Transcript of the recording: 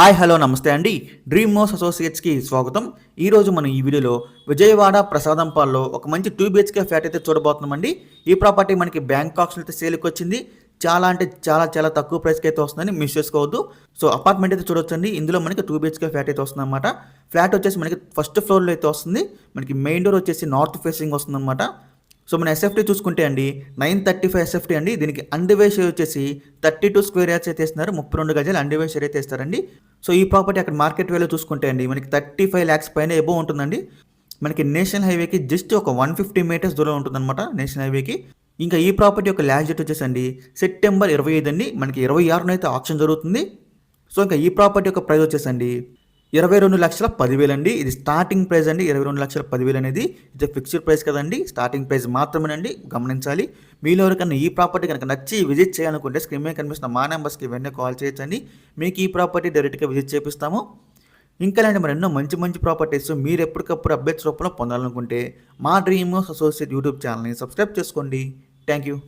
Hi hello నమస్తే అండి. Dream మోస్ అసోసియేట్స్కి స్వాగతం. ఈరోజు మనం ఈ వీడియోలో విజయవాడ ప్రసాదంపాల్లో ఒక మంచి టూ బిహెచ్కే ఫ్లాట్ అయితే చూడబోతున్నామండి. ఈ ప్రాపర్టీ మనకి బ్యాంకాక్స్ అయితే సేల్కి వచ్చింది. చాలా అంటే చాలా చాలా తక్కువ ప్రైస్కి అయితే వస్తుందని మిస్ చేసుకోవద్దు. సో అపార్ట్మెంట్ అయితే చూడొచ్చండి. ఇందులో మనకి టూ బిహెచ్కే ఫ్లాట్ అయితే వస్తుంది అనమాట ఫ్లాట్ వచ్చేసి మనకి ఫస్ట్ ఫ్లోర్లో అయితే వస్తుంది. మనకి మెయిన్ డోర్ వచ్చేసి నార్త్ ఫేసింగ్ వస్తుందన్నమాట. సో మన ఎస్ఎఫ్టీ చూసుకుంటే అండి నైన్ థర్టీ ఫైవ్ ఎస్ఎఫ్టీ అండి. దీనికి అండివే వచ్చేసి థర్టీ టూ స్క్వేర్ యార్డ్స్ అయితే ఇస్తున్నారు ముప్పై రెండు గజాలు అండివే అయితే ఇస్తారండి సో ఈ ప్రాపర్టీ అక్కడ మార్కెట్ వేలో చూసుకుంటే అండి మనకి థర్టీ ఫైవ్ ల్యాక్స్ పైన ఎబో ఉంటుందండి. మనకి నేషనల్ హైవేకి జస్ట్ ఒక వన్ ఫిఫ్టీ మీటర్స్ దూరం ఉంటుందన్నమాట నేషనల్ హైవేకి ఇంకా ఈ ప్రాపర్టీ యొక్క ల్యాష్ డేట్ వచ్చేసి అండి సెప్టెంబర్ ఇరవై ఐదు అండి. మనకి ఇరవై ఆరున అయితే ఆప్షన్ జరుగుతుంది. సో ఇంకా ఈ ప్రాపర్టీ యొక్క ప్రైస్ వచ్చేసండి ఇరవై రెండు లక్షల పదివేలు అండి. ఇది స్టార్టింగ్ ప్రైస్ అండి. ఇరవై రెండు లక్షల పదివేలు అనేది ఇది ఫిక్స్డ్ ప్రైస్ కదండి. స్టార్టింగ్ ప్రైస్ మాత్రమేనండి. గమనించాలి. మీలో ఎవరికైనా ఈ ప్రాపర్టీ కనుక నచ్చి విజిట్ చేయాలనుకుంటే స్క్రీన్ మీద కనిపిస్తున్న మా నెంబర్స్కి వెంటనే కాల్ చేయొచ్చండి. మీకు ఈ ప్రాపర్టీ డైరెక్ట్గా విజిట్ చేపిస్తాము. ఇంకా ఇలాంటి మరి ఎన్నో మంచి మంచి ప్రాపర్టీస్ మీరు ఎప్పటికప్పుడు అప్డేట్స్ రూపంలో పొందాలనుకుంటే మా డ్రీమ్ అసోసియేట్ యూట్యూబ్ ఛానల్ని సబ్స్క్రైబ్ చేసుకోండి. Thank you